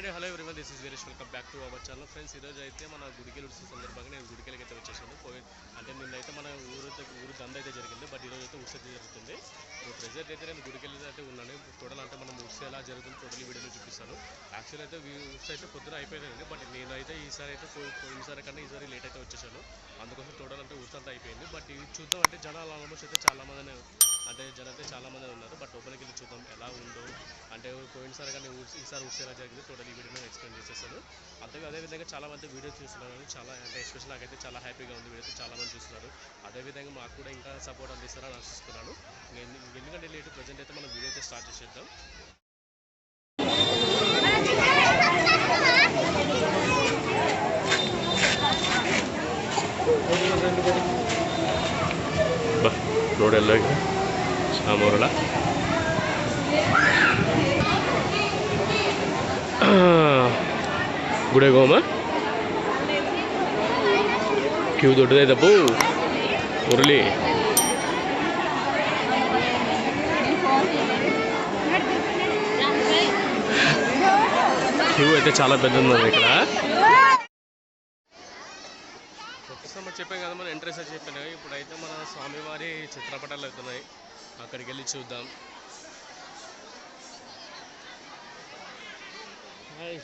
This Veeresh welcome back to our channel friends ఈరోజు అయితే మన గుడికెళ్ళి ఉడిసిన సందర్భంగా నేను గుడికెళ్ళకి అయితే వచ్చేసాను. పోయి అంటే నిన్నైతే మన ఊరు ఊరు దంద అయితే జరిగింది. బట్ ఈరోజు అయితే ఉత్సవం జరుగుతుంది. ఇప్పుడు ప్రెజెంట్ అయితే నేను గుడికెళ్ళి అయితే ఉన్నాను. టోటల్ అంటే మనం ఉత్సవం ఎలా జరుగుతుంది టోటల్ వీడియోలో చూపిస్తాను. యాక్చువల్ అయితే ఉత్సవం అయితే పొద్దున అయిపోయింది బట్ నేనైతే ఈసారి అయితే పో- పోయినసారి కన్నా ఈసారి లేట్ అయితే వచ్చేసాను. అందుకోసం టోటల్ అంటే ఉత్సవం అంతా అయిపోయింది. బట్ ఇది చూద్దాం అంటే జనాలు ఆల్మోస్ట్ అయితే చాలామంది అంటే జనతే చాలామంది ఉన్నారు బట్ లోపలికి వెళ్ళి చూద్దాం ఎలా ఉందో. అంటే పోయినసారి కానీ ఈసారి ఊడ్స్ ఎలా జరిగిందో టోటల్ ఈ వీడియో ఎక్స్ప్లెయిన్ చేసేసాను. అంతే అదేవిధంగా చాలామంది వీడియోస్ చూస్తున్నారు చాలా అంటే ఎస్పెషల్ నాకైతే చాలా హ్యాపీగా ఉంది వీడియోస్ చాలామంది చూస్తున్నారు. అదేవిధంగా మాకు కూడా ఇంకా సపోర్ట్ అందిస్తారని ఆశిస్తున్నాను. ఎందుకంటే లేటు ప్రజెంట్ అయితే మనం వీడియో అయితే స్టార్ట్ చేసేద్దాం. రోడ్ अलग ಗುಡಿಗೆ ಹೋಮ ಕ್ಯೂ ದೊಡ್ಡದೈತಪ್ಪು ಉರುಳಿ క్యూ అయితే చాలా పెద్ద ఉంది ఇక్కడ ఒకసారి మనం చెప్పాం కదా మనం ఎంట్రెన్స్ అని చెప్పాను ఇప్పుడైతే మన స్వామివారి చిత్రపటాలు అవుతున్నాయి అక్కడికి వెళ్ళి చూద్దాం. హాయ్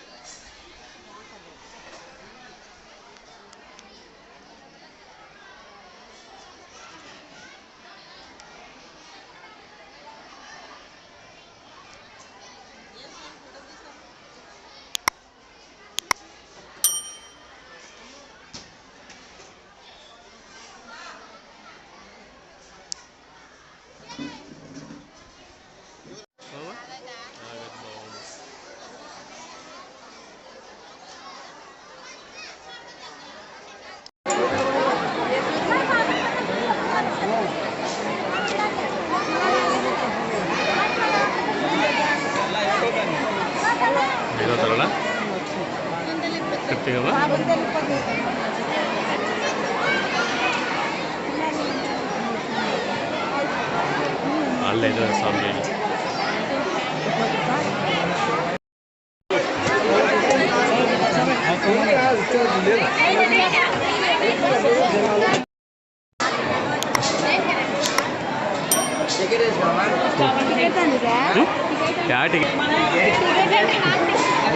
ತಗೊಳ್ಳ? ಕಟ್ಟಿಗವ ಅಲ್ಲೇ ಇದೆ ಸ್ವಾಮಿ. ಟಿಕೆಟ್ ಯಾವ ಟಿಕೆಟ್ యాటికి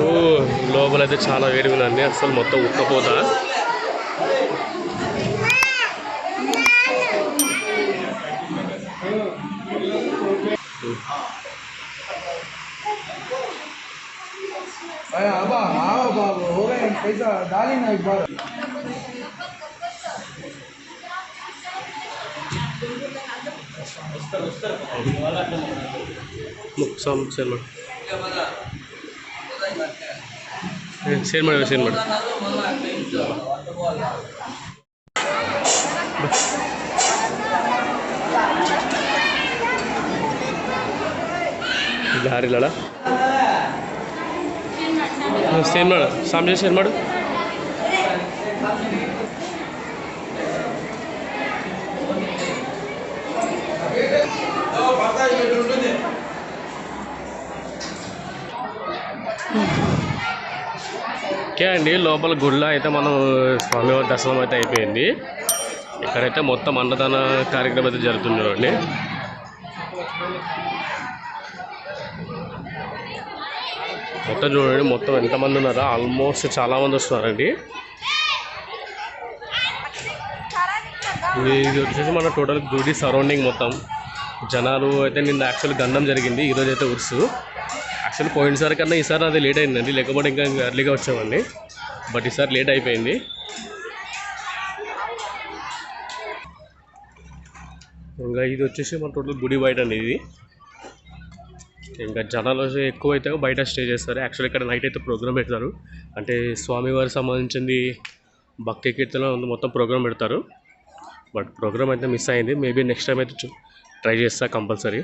ఓ లోపలైతే చాలా వేడిగా ఉందండి అసలు మొత్తం ఉక్కపోతా. బాబు ಮುಕ್ಸಾಮ್ ಸೇಲ್ ಮಾಡಿ ಸೇಲ್ ಮಾಡಿ ಸೇಲ್ ಮಾಡಿ ದಾರಿಲಳ ಸೇಲ್ ಮಾಡು ಸಾಮ್ಯ ಸೇಲ್ ಮಾಡು ఓకే అండి లోపల గుళ్ళ అయితే మనం స్వామివారి దర్శనం అయితే అయిపోయింది. ఇక్కడైతే మొత్తం అన్నదాన కార్యక్రమం అయితే జరుగుతుంది చూడండి. మొత్తం చూడండి మొత్తం ఎంతమంది ఉన్నారో ఆల్మోస్ట్ చాలామంది వస్తున్నారండి. ఇది ఇది వచ్చేసి మన టోటల్ గుడి సరౌండింగ్ మొత్తం. జనాలు అయితే నిన్న యాక్చువల్ గండం జరిగింది ఈరోజు అయితే ఉరుసు. యాక్చువల్ పోయినసారి కన్నా ఈసారి అది లేట్ అయిందండి లేకపోతే ఇంకా ఎర్లీగా వచ్చామండి. బట్ ఈసారి లేట్ అయిపోయింది. ఇంకా ఇది వచ్చేసి మన టోటల్ గుడి బయట అండి ఇది. ఇంకా జనాలు ఎక్కువ అయితే బయట స్టే చేస్తారు. యాక్చువల్లీ ఇక్కడ నైట్ అయితే ప్రోగ్రామ్ పెడతారు. అంటే స్వామివారికి సంబంధించింది భక్తి కీర్తన మొత్తం ప్రోగ్రామ్ పెడతారు. బట్ ప్రోగ్రామ్ అయితే మిస్ అయింది. మేబీ నెక్స్ట్ టైం అయితే ట్రై చేస్తా కంపల్సరీ.